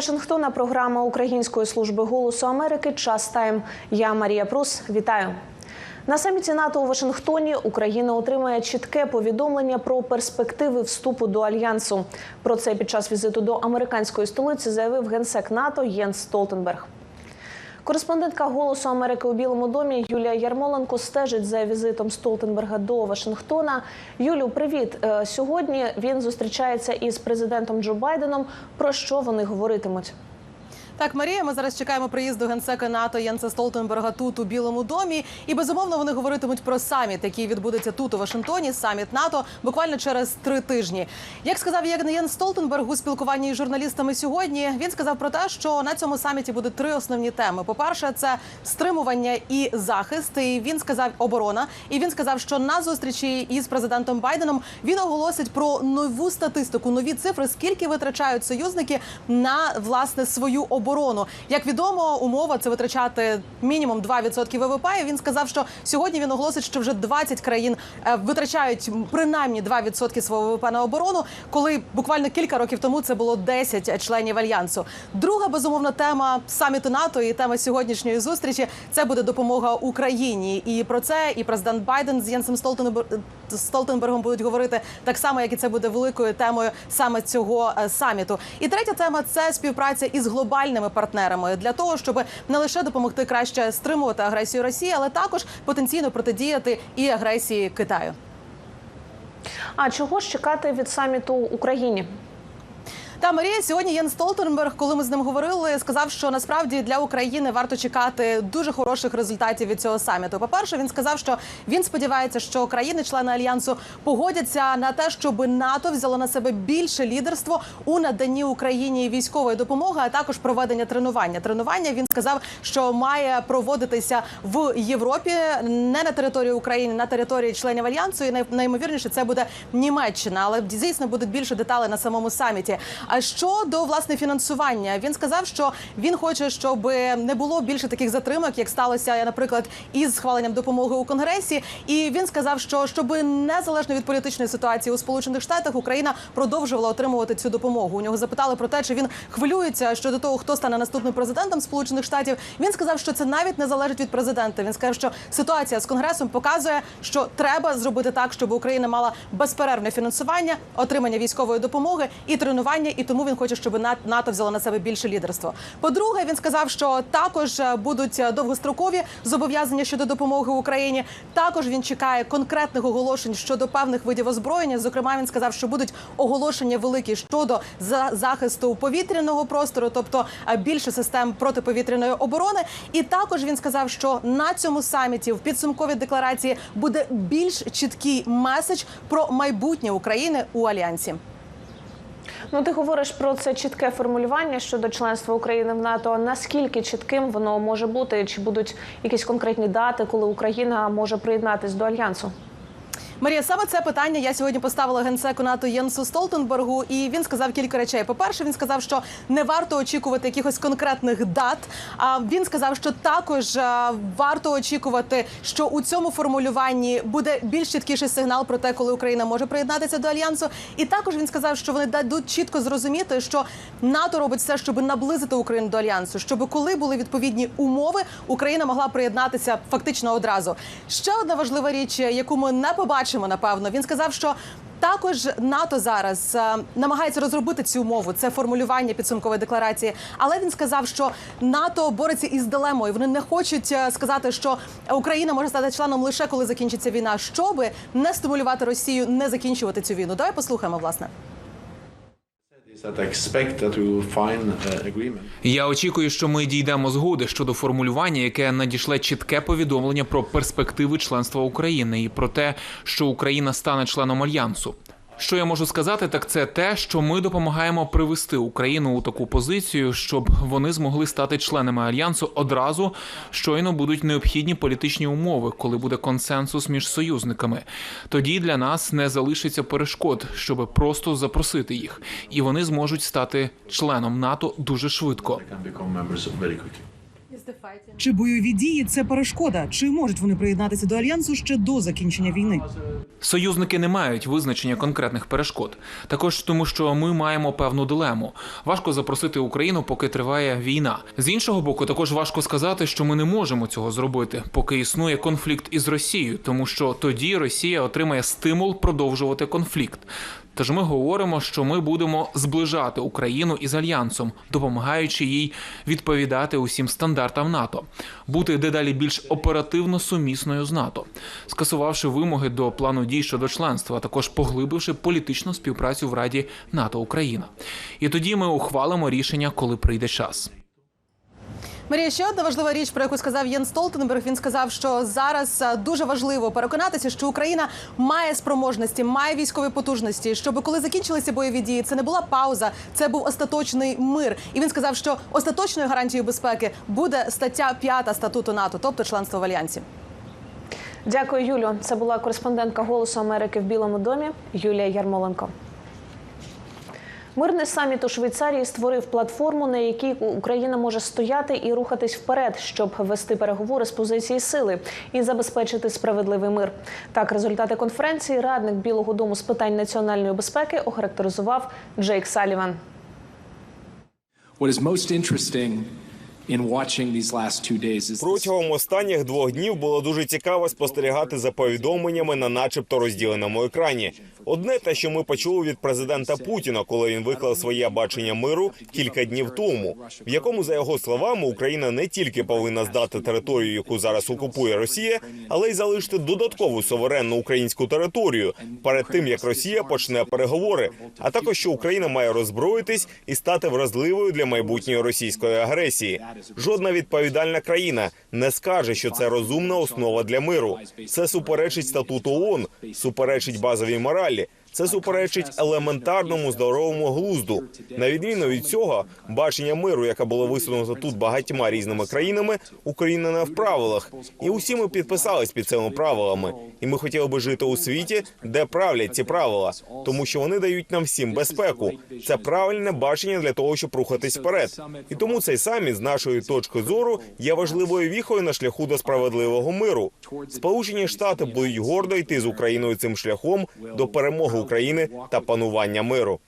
Вашингтона програма Української служби голосу Америки Час Тайм. Я Марія Прус. Вітаю. На саміті НАТО у Вашингтоні Україна отримає чітке повідомлення про перспективи вступу до альянсу. Про це під час візиту до американської столиці заявив генсек НАТО Єнс Столтенберг. Кореспондентка Голосу Америки у Білому домі Юлія Ярмоленко стежить за візитом Столтенберга до Вашингтона. Юлю, привіт. Е, Сьогодні він зустрічається із президентом Джо Байденом. Про що вони говоритимуть? Так, Марія, ми зараз чекаємо приїзду генсека НАТО Єнса Столтенберга тут у Білому домі. І безумовно вони говоритимуть про саміт, який відбудеться тут у Вашингтоні. Саміт НАТО буквально через три тижні. Як сказав Єнс Столтенберг у спілкуванні з журналістами сьогодні, він сказав про те, що на цьому саміті буде три основні теми. По перше, це стримування і захист. І він сказав оборона. І він сказав, що на зустрічі із президентом Байденом він оголосить про нову статистику, нові цифри, скільки витрачають союзники на власне свою оборону. Як відомо, умова це витрачати мінімум 2% ВВП. І він сказав, що сьогодні він оголосить, що вже 20 країн е, витрачають принаймні 2% свого ВВП на оборону, коли буквально кілька років тому це було 10 членів альянсу. Друга безумовна тема саміту НАТО і тема сьогоднішньої зустрічі це буде допомога Україні. І про це і президент Байден з Єнсом Столтенбер- Столтенбергом будуть говорити так само, як і це буде великою темою саме цього е, саміту. І третя тема це співпраця із глобальними партнерами для того, щоб не лише допомогти краще стримувати агресію Росії, але також потенційно протидіяти і агресії Китаю. А чого ж чекати від саміту Україні? Та Марія сьогодні Єн Столтенберг, коли ми з ним говорили, сказав, що насправді для України варто чекати дуже хороших результатів від цього саміту. По перше, він сказав, що він сподівається, що країни-члени альянсу погодяться на те, щоб НАТО взяло на себе більше лідерство у наданні Україні військової допомоги, а також проведення тренування. Тренування він сказав, що має проводитися в Європі, не на території України, на території членів альянсу. І най- наймовірніше це буде Німеччина, але звісно будуть більше деталей на самому саміті. А щодо власне фінансування, він сказав, що він хоче, щоб не було більше таких затримок, як сталося, наприклад, із схваленням допомоги у конгресі. І він сказав, що щоб незалежно від політичної ситуації у Сполучених Штатах Україна продовжувала отримувати цю допомогу. У нього запитали про те, чи він хвилюється щодо того, хто стане наступним президентом Сполучених Штатів. Він сказав, що це навіть не залежить від президента. Він сказав, що ситуація з конгресом показує, що треба зробити так, щоб Україна мала безперервне фінансування, отримання військової допомоги і тренування. І тому він хоче, щоб НАТО взяло на себе більше лідерство. По-друге, він сказав, що також е, будуть е, довгострокові зобов'язання щодо допомоги Україні. Також він чекає конкретних оголошень щодо певних видів озброєння. Зокрема, він сказав, що будуть оголошення великі щодо за- захисту повітряного простору, тобто е, більше систем протиповітряної оборони. І також він сказав, що на цьому саміті в підсумковій декларації буде більш чіткий меседж про майбутнє України у альянсі. Ну, ти говориш про це чітке формулювання щодо членства України в НАТО. Наскільки чітким воно може бути? Чи будуть якісь конкретні дати, коли Україна може приєднатись до альянсу? Марія, саме це питання я сьогодні поставила генсеку НАТО Єнсу Столтенбергу, і він сказав кілька речей. По перше, він сказав, що не варто очікувати якихось конкретних дат. А він сказав, що також е, варто очікувати, що у цьому формулюванні буде більш чіткіший сигнал про те, коли Україна може приєднатися до альянсу. І також він сказав, що вони дадуть чітко зрозуміти, що НАТО робить все, щоб наблизити Україну до альянсу, щоб коли були відповідні умови, Україна могла приєднатися фактично одразу. Ще одна важлива річ, яку ми не побачимо, напевно. Він сказав, що. Також НАТО зараз е, намагається розробити цю умову, це формулювання підсумкової декларації. Але він сказав, що НАТО бореться із дилемою. Вони не хочуть е, сказати, що Україна може стати членом лише коли закінчиться війна, щоби не стимулювати Росію, не закінчувати цю війну. Давай послухаємо власне. Я очікую, що ми дійдемо згоди щодо формулювання, яке надішле чітке повідомлення про перспективи членства України і про те, що Україна стане членом альянсу. Що я можу сказати, так це те, що ми допомагаємо привести Україну у таку позицію, щоб вони змогли стати членами альянсу одразу, щойно будуть необхідні політичні умови, коли буде консенсус між союзниками. Тоді для нас не залишиться перешкод, щоб просто запросити їх, і вони зможуть стати членом НАТО дуже швидко. Чи бойові дії це перешкода? Чи можуть вони приєднатися до альянсу ще до закінчення війни? Союзники не мають визначення конкретних перешкод. Також тому, що ми маємо певну дилему. Важко запросити Україну, поки триває війна. З іншого боку, також важко сказати, що ми не можемо цього зробити, поки існує конфлікт із Росією, тому що тоді Росія отримає стимул продовжувати конфлікт. Тож ми говоримо, що ми будемо зближати Україну із альянсом, допомагаючи їй відповідати усім стандартам НАТО, бути дедалі більш оперативно сумісною з НАТО, скасувавши вимоги до плану дій щодо членства, а також поглибивши політичну співпрацю в Раді НАТО Україна. І тоді ми ухвалимо рішення, коли прийде час. Марія, ще одна важлива річ, про яку сказав Єн Столтенберг. Він сказав, що зараз е, дуже важливо переконатися, що Україна має спроможності, має військові потужності, щоб коли закінчилися бойові дії, це не була пауза, це був остаточний мир. І він сказав, що остаточною гарантією безпеки буде стаття 5 статуту НАТО, тобто членство в альянсі. Дякую, Юлю. Це була кореспондентка Голосу Америки в Білому домі Юлія Ярмоленко. Мирний саміт у Швейцарії створив платформу, на якій Україна може стояти і рухатись вперед, щоб вести переговори з позиції сили і забезпечити справедливий мир. Так, результати конференції радник Білого Дому з питань національної безпеки охарактеризував Джейк Саліван. Протягом останніх двох днів було дуже цікаво спостерігати за повідомленнями на начебто розділеному екрані. Одне те, що ми почули від президента Путіна, коли він виклав своє бачення миру кілька днів тому, в якому, за його словами, Україна не тільки повинна здати територію, яку зараз окупує Росія, але й залишити додаткову суверенну українську територію перед тим, як Росія почне переговори. А також що Україна має роззброїтись і стати вразливою для майбутньої російської агресії. Жодна відповідальна країна не скаже, що це розумна основа для миру. Це суперечить статуту ООН, суперечить базовій моралі. Це суперечить елементарному здоровому глузду. На відміну від цього, бачення миру, яке було висунуто тут багатьма різними країнами, Україна не в правилах. І усі ми підписались під цими правилами. І ми хотіли би жити у світі, де правлять ці правила, тому що вони дають нам всім безпеку. Це правильне бачення для того, щоб рухатись вперед. І тому цей саміт, з нашої точки зору, є важливою віхою на шляху до справедливого миру. Сполучені Штати будуть гордо йти з Україною цим шляхом до перемоги України та панування миру.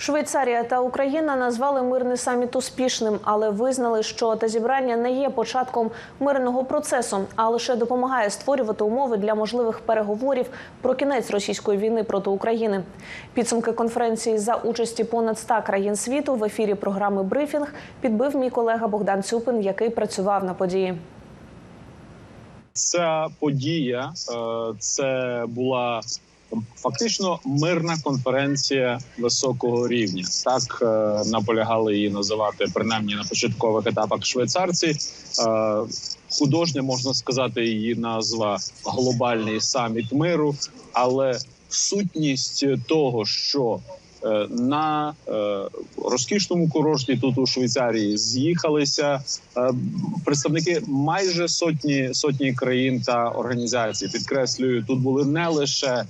Швейцарія та Україна назвали мирний саміт успішним, але визнали, що те зібрання не є початком мирного процесу, а лише допомагає створювати умови для можливих переговорів про кінець російської війни проти України. Підсумки конференції за участі понад 100 країн світу в ефірі програми Брифінг підбив мій колега Богдан Цюпин, який працював на події. Ця подія е, це була фактично мирна конференція високого рівня. Так е, наполягали її називати принаймні на початкових етапах швейцарці. Е, Художня можна сказати, її назва глобальний саміт миру, але сутність того, що е, на е, розкішному курорті тут у Швейцарії з'їхалися е, представники майже сотні сотні країн та організацій. Підкреслюю, тут були не лише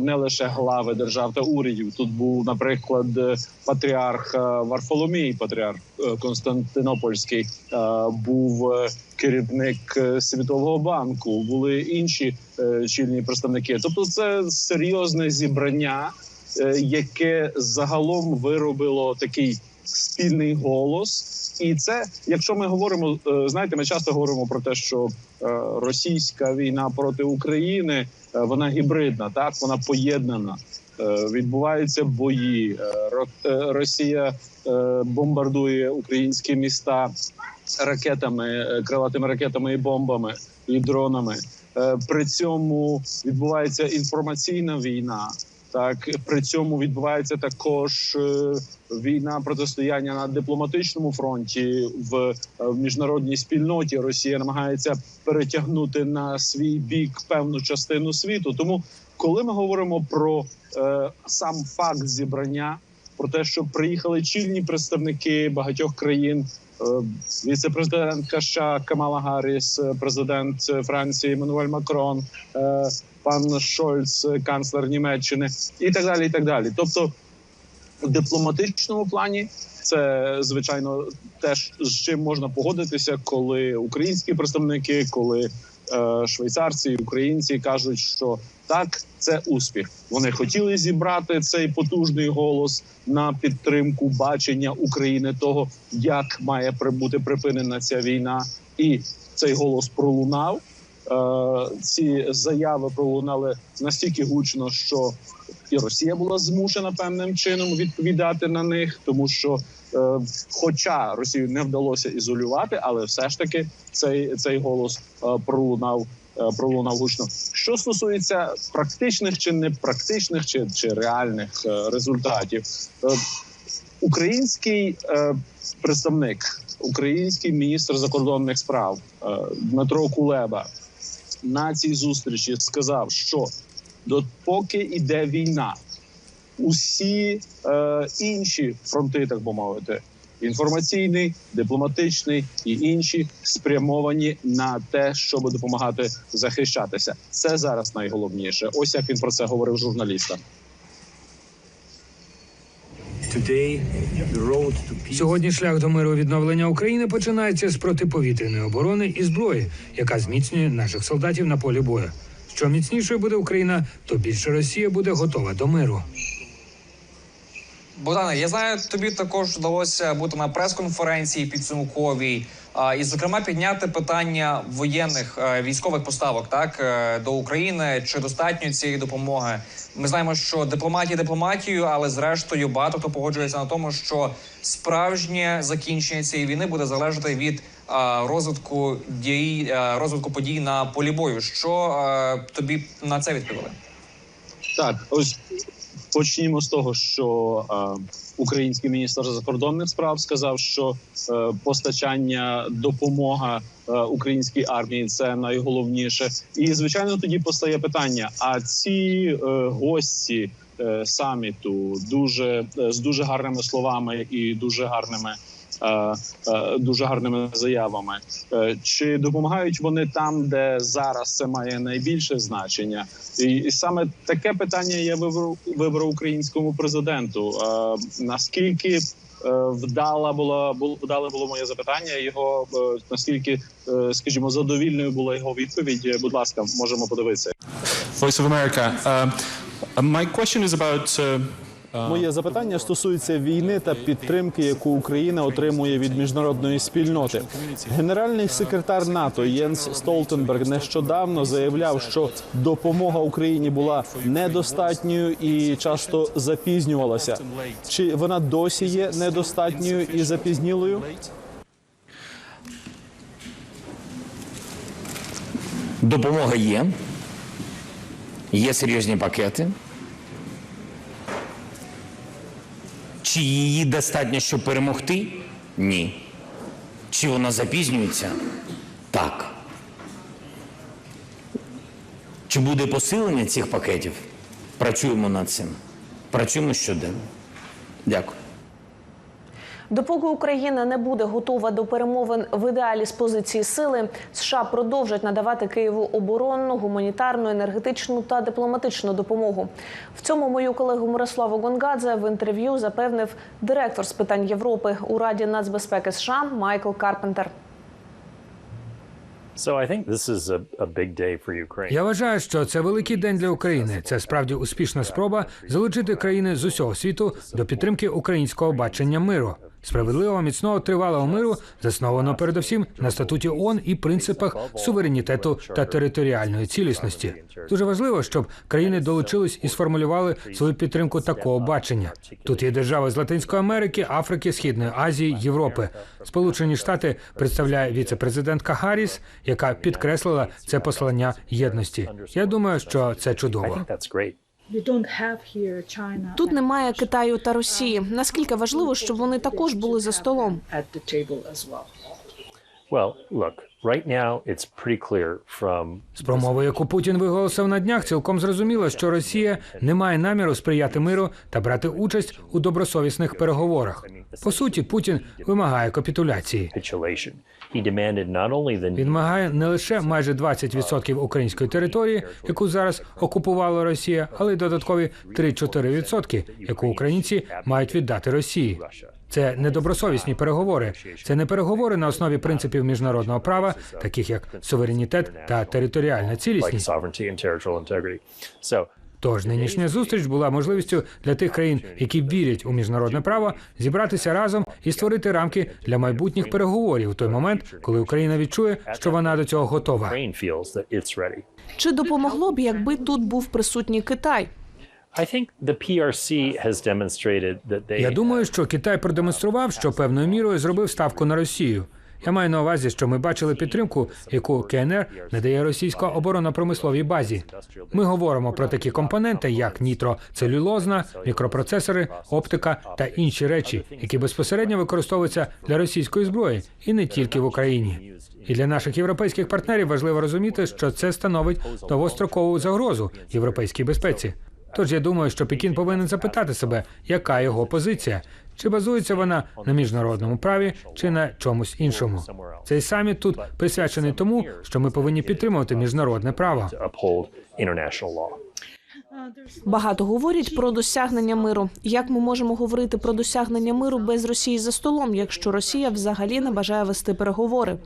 не лише глави держав та урядів. Тут був, наприклад, е, патріарх е, Варфоломій, патріарх е, Константинопольський, е, був е, керівник е, Світового банку. Були інші е, чільні представники. Тобто, це серйозне зібрання, е, яке загалом виробило такий спільний голос. І це, якщо ми говоримо, е, знаєте, ми часто говоримо про те, що е, російська війна проти України е, вона гібридна, так вона поєднана. Відбуваються бої. Ро- Росія бомбардує українські міста ракетами, крилатими ракетами і бомбами і дронами. При цьому відбувається інформаційна війна. Так при цьому відбувається також е, війна протистояння на дипломатичному фронті в, е, в міжнародній спільноті. Росія намагається перетягнути на свій бік певну частину світу. Тому, коли ми говоримо про е, сам факт зібрання, про те, що приїхали чільні представники багатьох країн. е, Віце-президентка США Камала Гарріс, президент Франції Еммануель Макрон, пан Шольц, канцлер Німеччини, і так далі. І так далі. Тобто, В дипломатичному плані це звичайно теж з чим можна погодитися, коли українські представники, коли е, швейцарці українці кажуть, що так, це успіх. Вони хотіли зібрати цей потужний голос на підтримку бачення України того, як має при- бути припинена ця війна, і цей голос пролунав. Е, ці заяви пролунали настільки гучно, що і Росія була змушена певним чином відповідати на них, тому що, е, хоча Росію не вдалося ізолювати, але все ж таки цей, цей голос е, пролунав. Пролунав гучно. Що стосується практичних чи непрактичних, чи, чи реальних результатів, український представник, український міністр закордонних справ Дмитро Кулеба на цій зустрічі сказав, що допоки йде війна, усі е, інші фронти, так би мовити, інформаційний, дипломатичний і інші спрямовані на те, щоб допомагати захищатися. Це зараз найголовніше. Ось як він про це говорив журналістам. Сьогодні шлях до миру відновлення України починається з протиповітряної оборони і зброї, яка зміцнює наших солдатів на полі бою. Що міцнішою буде Україна, то більше Росія буде готова до миру. Богдане, я знаю, тобі також вдалося бути на прес-конференції підсумковій, і зокрема підняти питання воєнних е, військових поставок так е, до України. Чи достатньо цієї допомоги? Ми знаємо, що дипломатія дипломатією, але зрештою багато хто погоджується на тому, що справжнє закінчення цієї війни буде залежати від розвитку дій, розвитку подій на полі бою. Що е, тобі на це відповіли? Так, ось почнімо з того, що е, український міністр закордонних справ сказав, що е, постачання допомога е, українській армії це найголовніше. І звичайно, тоді постає питання: а ці е, гості е, саміту дуже е, з дуже гарними словами і дуже гарними. Е, е, Дуже гарними заявами, Е, чи допомагають вони там, де зараз це має найбільше значення, і, саме таке питання я вибрав вибрав українському президенту. Наскільки вдала була було вдале було моє запитання? Його наскільки, скажімо, задовільною була його відповідь? Будь ласка, можемо подивитися. Voice of America. Uh, my question is about uh, Моє запитання стосується війни та підтримки, яку Україна отримує від міжнародної спільноти. Генеральний секретар НАТО Єнс Столтенберг нещодавно заявляв, що допомога Україні була недостатньою і часто запізнювалася. Чи вона досі є недостатньою і запізнілою? Допомога є. Є серйозні пакети. Чи її достатньо, щоб перемогти? Ні. Чи вона запізнюється? Так. Чи буде посилення цих пакетів? Працюємо над цим. Працюємо щоденно. Дякую. Допоки Україна не буде готова до перемовин в ідеалі з позиції сили, США продовжать надавати Києву оборонну, гуманітарну, енергетичну та дипломатичну допомогу. В цьому мою колегу Мирославу Гонгадзе в інтерв'ю запевнив директор з питань Європи у Раді нацбезпеки США Майкл Карпентер. Я вважаю, що це великий день для України. Це справді успішна спроба залучити країни з усього світу до підтримки українського бачення миру. Справедливого, міцного, тривалого миру засновано передусім на статуті ООН і принципах суверенітету та територіальної цілісності. Дуже важливо, щоб країни долучились і сформулювали свою підтримку такого бачення. Тут є держави з Латинської Америки, Африки, Східної Азії, Європи. Сполучені Штати представляє віце-президентка Гарріс, яка підкреслила це послання єдності. Я думаю, що це чудово. Тут немає Китаю та Росії. Наскільки важливо, щоб вони також були за столом? З промови, яку Путін виголосив на днях, цілком зрозуміло, що Росія не має наміру сприяти миру та брати участь у добросовісних переговорах. По суті, Путін вимагає капітуляції. Він вимагає не лише майже 20% української території, яку зараз окупувала Росія, але й додаткові 3-4%, яку українці мають віддати Росії. Це недобросовісні переговори. Це не переговори на основі принципів міжнародного права, таких як суверенітет та територіальна цілісність. Тож нинішня зустріч була можливістю для тих країн, які вірять у міжнародне право, зібратися разом і створити рамки для майбутніх переговорів у той момент, коли Україна відчує, що вона до цього готова. Чи допомогло б, якби тут був присутній Китай? Я думаю, що Китай продемонстрував, що певною мірою зробив ставку на Росію. Я маю на увазі, що ми бачили підтримку, яку КНР надає російсько оборонно-промисловій базі. Ми говоримо про такі компоненти, як нітроцелюлозна, мікропроцесори, оптика та інші речі, які безпосередньо використовуються для російської зброї, і не тільки в Україні. І для наших європейських партнерів важливо розуміти, що це становить довгострокову загрозу європейській безпеці. Тож я думаю, що Пекін повинен запитати себе, яка його позиція, чи базується вона на міжнародному праві, чи на чомусь іншому. Цей саміт тут присвячений тому, що ми повинні підтримувати міжнародне право. Багато говорять про досягнення миру. Як ми можемо говорити про досягнення миру без Росії за столом, якщо Росія взагалі не бажає вести переговори?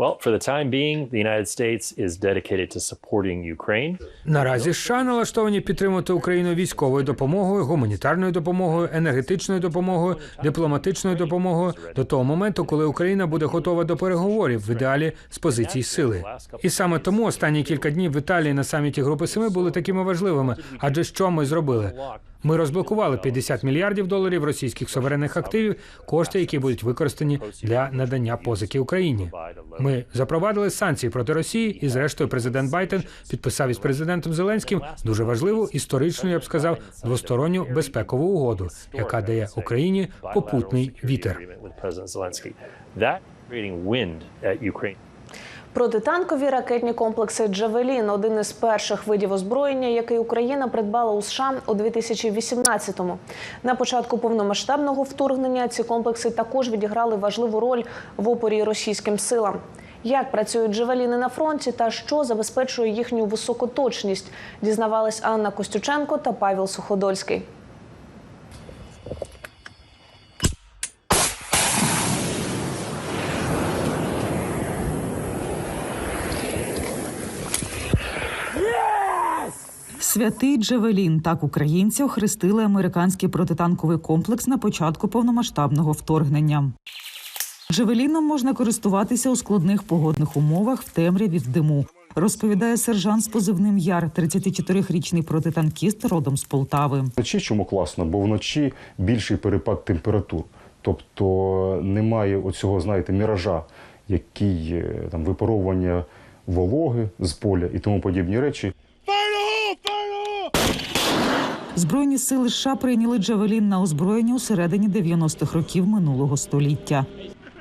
Well, for the time being, the United States is dedicated to supporting Ukraine. Наразі США налаштовані підтримувати Україну військовою допомогою, гуманітарною допомогою, енергетичною допомогою, дипломатичною допомогою до того моменту, коли Україна буде готова до переговорів в ідеалі з позицій сили. І саме тому останні кілька днів в Італії на саміті Групи Семи були такими важливими. Адже що ми зробили? Ми розблокували 50 мільярдів доларів російських суверенних активів, кошти, які будуть використані для надання позики Україні. Ми запровадили санкції проти Росії, і зрештою президент Байден підписав із президентом Зеленським дуже важливу історичну, я б сказав, двосторонню безпекову угоду, яка дає Україні попутний вітер. Протитанкові ракетні комплекси Джавелін один із перших видів озброєння, який Україна придбала у США у 2018-му. На початку повномасштабного вторгнення ці комплекси також відіграли важливу роль в опорі російським силам. Як працюють джавеліни на фронті та що забезпечує їхню високу точність, дізнавались Анна Костюченко та Павел Суходольський. Святий Джевелін так українці охрестили американський протитанковий комплекс на початку повномасштабного вторгнення. Джевеліном можна користуватися у складних погодних умовах в темряві в диму. Розповідає сержант з позивним Яр, 34-річний протитанкіст родом з Полтави. Вночі чому класно, бо вночі більший перепад температур. Тобто немає оцього, знаєте, міража, який е, там випаровування вологи з поля і тому подібні речі. Збройні сили США прийняли Джавелін на озброєння у середині 90-х років минулого століття.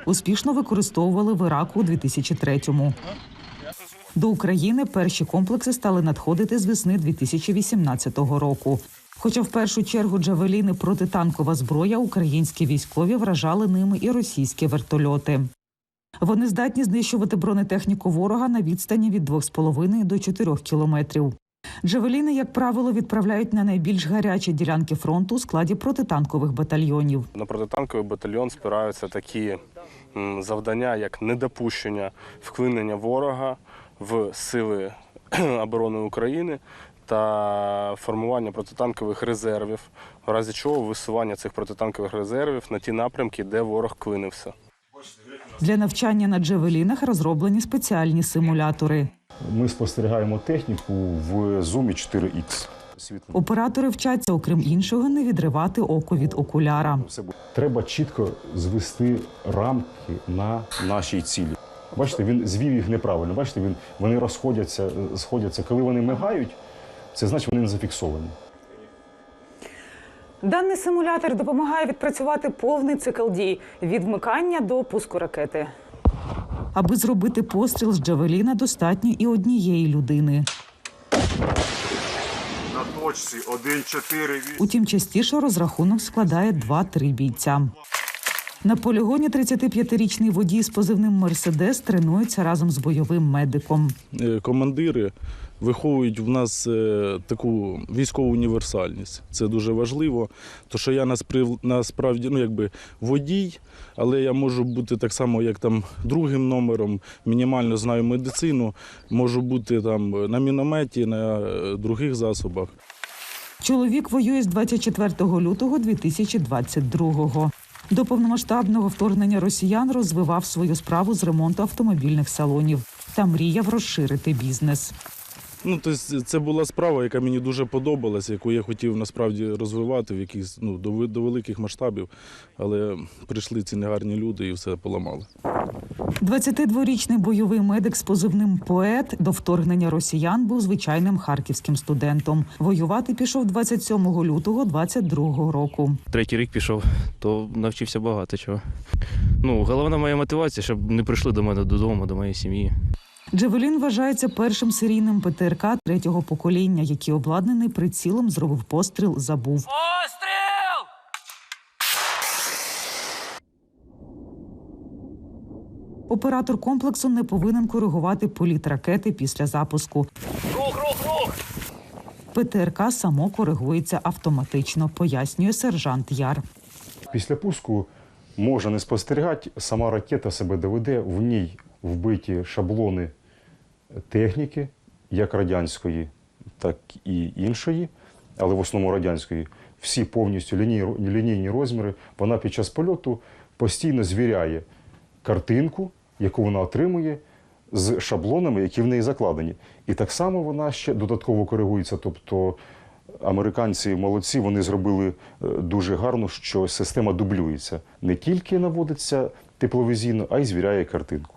Успішно використовували в Іраку у 2003-му. До України перші комплекси стали надходити з весни 2018 року. Хоча в першу чергу джавеліни протитанкова зброя, українські військові вражали ними і російські вертольоти. Вони здатні знищувати бронетехніку ворога на відстані від 2,5 до 4 кілометрів. Джавеліни, як правило, відправляють на найбільш гарячі ділянки фронту у складі протитанкових батальйонів. На протитанковий батальйон спираються такі завдання, як недопущення вклинення ворога в сили оборони України та формування протитанкових резервів, в разі чого висування цих протитанкових резервів на ті напрямки, де ворог клинився. Для навчання на джавелінах розроблені спеціальні симулятори. Ми спостерігаємо техніку в зумі 4X. Світло. Оператори вчаться, окрім іншого, не відривати око від окуляра. Треба чітко звести рамки на нашій цілі. Бачите, він звів їх неправильно. Бачите, він, вони розходяться, е, сходяться. Коли вони мигають, це значить вони не зафіксовані. Даний симулятор допомагає відпрацювати повний цикл дій від вмикання до пуску ракети. Аби зробити постріл з Джавеліна, достатньо і однієї людини. На точці 1-4-8. Утім, частіше розрахунок складає 2-3 бійця. На полігоні 35-річний водій з позивним Мерседес тренується разом з бойовим медиком. Е, командири виховують в нас е, таку військову універсальність. Це дуже важливо. То що я насправді ну якби водій, але я можу бути так само, як там другим номером, мінімально знаю медицину, можу бути там на мінометі, на е, других засобах. Чоловік воює з 24 лютого 2022-го. До повномасштабного вторгнення росіян розвивав свою справу з ремонту автомобільних салонів та мріяв розширити бізнес. Ну, тобто це була справа, яка мені дуже подобалася, яку я хотів насправді розвивати в якісь ну, до, до великих масштабів. Але прийшли ці негарні люди і все поламали. 22-річний бойовий медик з позивним поет до вторгнення росіян був звичайним харківським студентом. Воювати пішов 27 лютого 22 року. Третій рік пішов, то навчився багато чого. Ну, головна моя мотивація, щоб не прийшли до мене додому, до моєї сім'ї. Джевелін вважається першим серійним ПТРК третього покоління, який обладнаний прицілом зробив постріл, забув. Оператор комплексу не повинен коригувати політ ракети після запуску. Рух, рух, рух! ПТРК само коригується автоматично, пояснює сержант Яр. Після пуску можна не спостерігати, сама ракета себе доведе, в ній вбиті шаблони техніки, як радянської, так і іншої, але в основному радянської. Всі повністю ліній- лінійні розміри. Вона під час польоту постійно звіряє картинку, яку вона отримує з шаблонами, які в неї закладені. І так само вона ще додатково коригується. Тобто американці молодці, вони зробили е, дуже гарно, що система дублюється. Не тільки наводиться тепловізійно, а й звіряє картинку.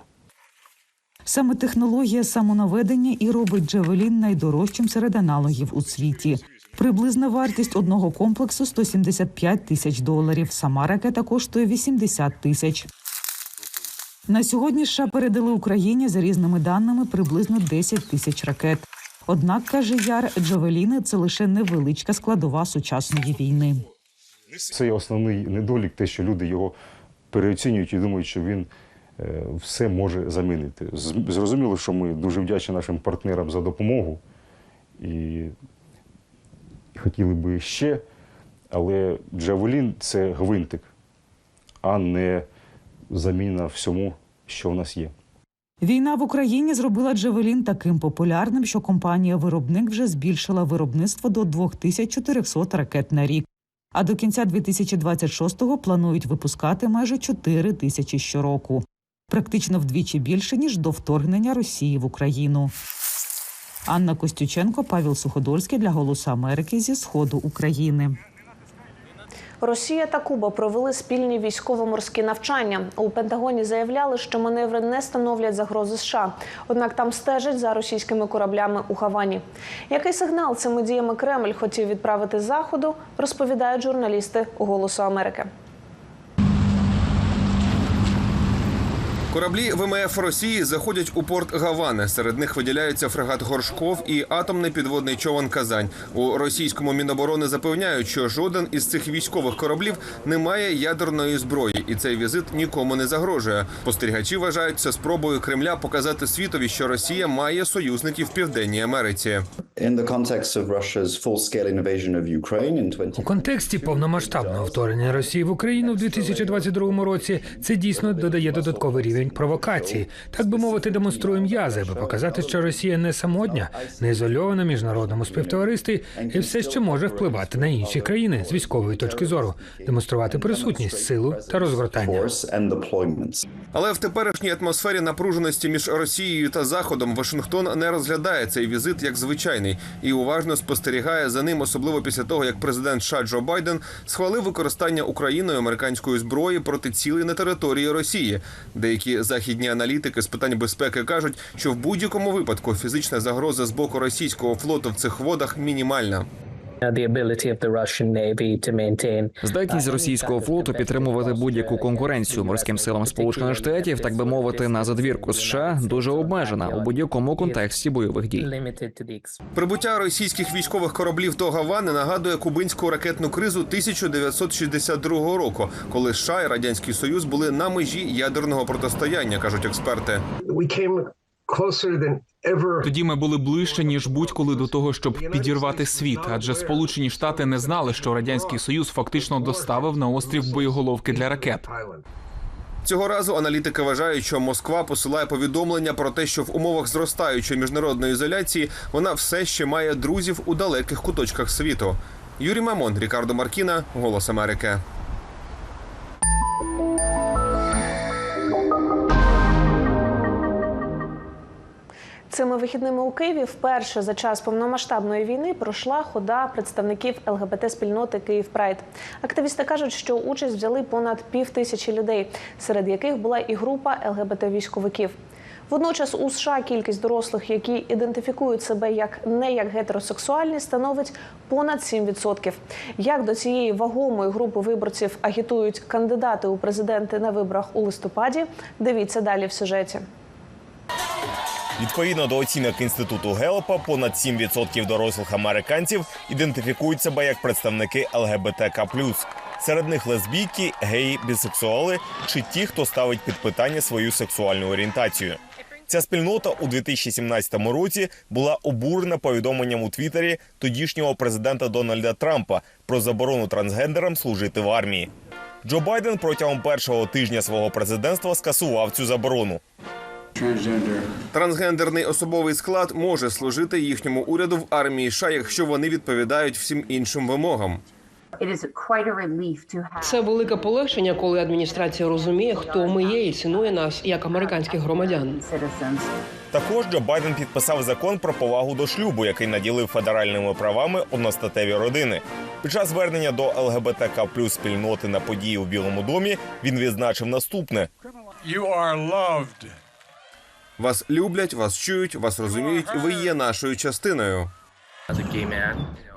Саме технологія самонаведення і робить Джевелін найдорожчим серед аналогів у світі. Приблизна вартість одного комплексу 175 тисяч доларів. Сама ракета коштує 80 тисяч. На сьогодні США передали Україні за різними даними приблизно 10 тисяч ракет. Однак, каже Яр, Джавеліни це лише невеличка складова сучасної війни. Це основний недолік, те, що люди його переоцінюють і думають, що він е, все може замінити. Зрозуміло, що ми дуже вдячні нашим партнерам за допомогу і хотіли би ще, але Джавелін це гвинтик, а не заміна всьому, що в нас є. Війна в Україні зробила Джевелін таким популярним, що компанія-виробник вже збільшила виробництво до 2400 ракет на рік. А до кінця 2026-го планують випускати майже 4 тисячі щороку, практично вдвічі більше ніж до вторгнення Росії в Україну. Анна Костюченко, Павел Суходольський для Голосу Америки зі сходу України. Росія та Куба провели спільні військово-морські навчання. У Пентагоні заявляли, що маневри не становлять загрози США. Однак там стежать за російськими кораблями у Хавані. Який сигнал цими діями Кремль хотів відправити заходу, розповідають журналісти Голосу Америки. Кораблі ВМФ Росії заходять у порт Гавани. Серед них виділяються фрегат Горшков і атомний підводний човен Казань. У російському міноборони запевняють, що жоден із цих військових кораблів не має ядерної зброї, і цей візит нікому не загрожує. Спостерігачі вважають це спробою Кремля показати світові, що Росія має союзників в Південній Америці. In the context of Russia's full-scale invasion of Ukraine in 20... У контексті повномасштабного вторгнення Росії в Україну в 2022 році це дійсно додає додатковий рівень провокації. Так би мовити, демонструє м'язи, аби показати, що Росія не самотня, не ізольована міжнародному співтоваристві і все ще може впливати на інші країни з військової точки зору, демонструвати присутність, силу та розгортання. Але в теперішній атмосфері напруженості між Росією та Заходом Вашингтон не розглядає цей візит як звичайний і уважно спостерігає за ним, особливо після того, як президент США Джо Байден схвалив використання Україною американської зброї проти цілей на території Росії. Деякі західні аналітики з питань безпеки кажуть, що в будь-якому випадку фізична загроза з боку російського флоту в цих водах мінімальна. Здатність російського флоту підтримувати будь-яку конкуренцію морським силам Сполучених Штатів, так би мовити, на задвірку США дуже обмежена у будь-якому контексті бойових дій. Прибуття російських військових кораблів до Гавани нагадує кубинську ракетну кризу 1962 року, коли США і радянський союз були на межі ядерного протистояння, кажуть експерти. Тоді ми були ближче ніж будь-коли до того, щоб підірвати світ, адже Сполучені Штати не знали, що радянський союз фактично доставив на острів боєголовки для ракет. Цього разу аналітики вважають, що Москва посилає повідомлення про те, що в умовах зростаючої міжнародної ізоляції вона все ще має друзів у далеких куточках світу. Юрій Мамон, Рікардо Маркіна, Голос Америки. Цими вихідними у Києві вперше за час повномасштабної війни пройшла хода представників ЛГБТ-спільноти Київ Прайд. Активісти кажуть, що участь взяли понад пів тисячі людей, серед яких була і група ЛГБТ-військовиків. Водночас у США кількість дорослих, які ідентифікують себе як не як гетеросексуальні, становить понад 7%. Як до цієї вагомої групи виборців агітують кандидати у президенти на виборах у листопаді? Дивіться далі в сюжеті. Відповідно до оцінок інституту Гелопа, понад 7% дорослих американців ідентифікують себе як представники ЛГБТК+. Серед них лесбійки, геї, бісексуали чи ті, хто ставить під питання свою сексуальну орієнтацію. Ця спільнота у 2017 році була обурена повідомленням у Твіттері тодішнього президента Дональда Трампа про заборону трансгендерам служити в армії. Джо Байден протягом першого тижня свого президентства скасував цю заборону. Трансгендерний особовий склад може служити їхньому уряду в армії США, якщо вони відповідають всім іншим вимогам. Це велике полегшення, коли адміністрація розуміє, хто ми є і цінує нас як американських громадян. Також Джо Байден підписав закон про повагу до шлюбу, який наділив федеральними правами одностатеві родини. Під час звернення до ЛГБТК плюс спільноти на події у Білому домі він відзначив наступне: You are loved. Вас люблять, вас чують, вас розуміють, і ви є нашою частиною.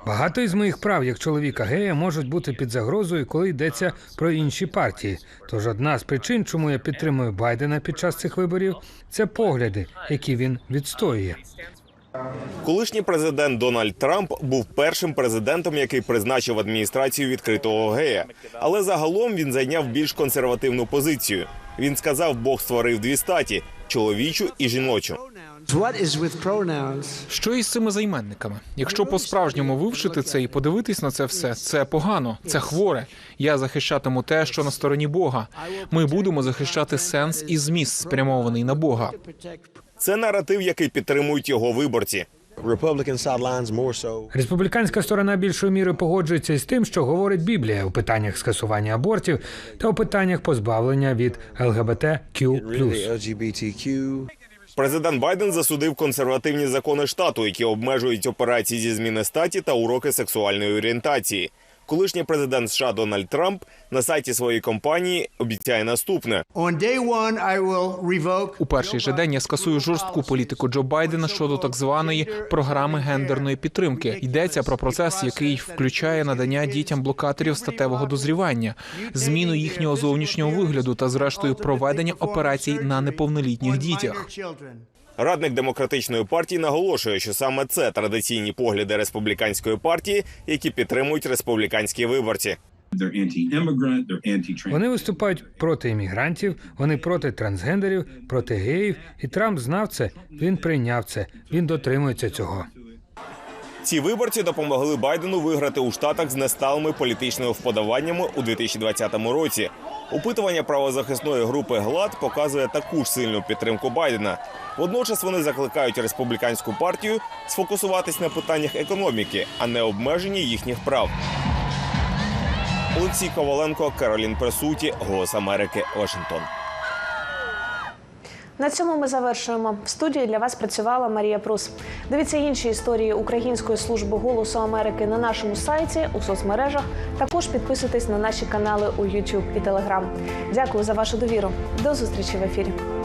Багато із моїх прав як чоловіка гея можуть бути під загрозою, коли йдеться про інші партії. Тож одна з причин, чому я підтримую Байдена під час цих виборів, це погляди, які він відстоює. Колишній президент Дональд Трамп був першим президентом, який призначив адміністрацію відкритого гея. Але загалом він зайняв більш консервативну позицію. Він сказав, Бог створив дві статі чоловічу і жіночу. Що із цими займенниками? Якщо по-справжньому вивчити це і подивитись на це все, це погано, це хворе. Я захищатиму те, що на стороні Бога. Ми будемо захищати сенс і зміст, спрямований на Бога. Це наратив, який підтримують його виборці. Республіканська сторона більшою мірою погоджується із тим, що говорить Біблія у питаннях скасування абортів та у питаннях позбавлення від ЛГБТК+. Президент Байден засудив консервативні закони штату, які обмежують операції зі зміни статі та уроки сексуальної орієнтації. Колишній президент США Дональд Трамп на сайті своєї компанії обіцяє наступне: У перший же день я скасую жорстку політику Джо Байдена щодо так званої програми гендерної підтримки. Йдеться про процес, який включає надання дітям блокаторів статевого дозрівання, зміну їхнього зовнішнього вигляду та, зрештою, проведення операцій на неповнолітніх дітях. Радник демократичної партії наголошує, що саме це традиційні погляди республіканської партії, які підтримують республіканські виборці. Вони виступають проти іммігрантів, вони проти трансгендерів, проти геїв. І Трамп знав це. Він прийняв це. Він дотримується цього. Ці виборці допомогли Байдену виграти у штатах з несталими політичними вподобаннями у 2020 році. Опитування правозахисної групи ГЛАД показує таку ж сильну підтримку Байдена. Водночас вони закликають республіканську партію сфокусуватись на питаннях економіки, а не обмеженні їхніх прав. Олексій Коваленко, Каролін Пресуті, Голос Америки, Вашингтон. На цьому ми завершуємо. В студії для вас працювала Марія Прус. Дивіться інші історії Української служби голосу Америки на нашому сайті у соцмережах. Також підписуйтесь на наші канали у YouTube і Telegram. Дякую за вашу довіру. До зустрічі в ефірі.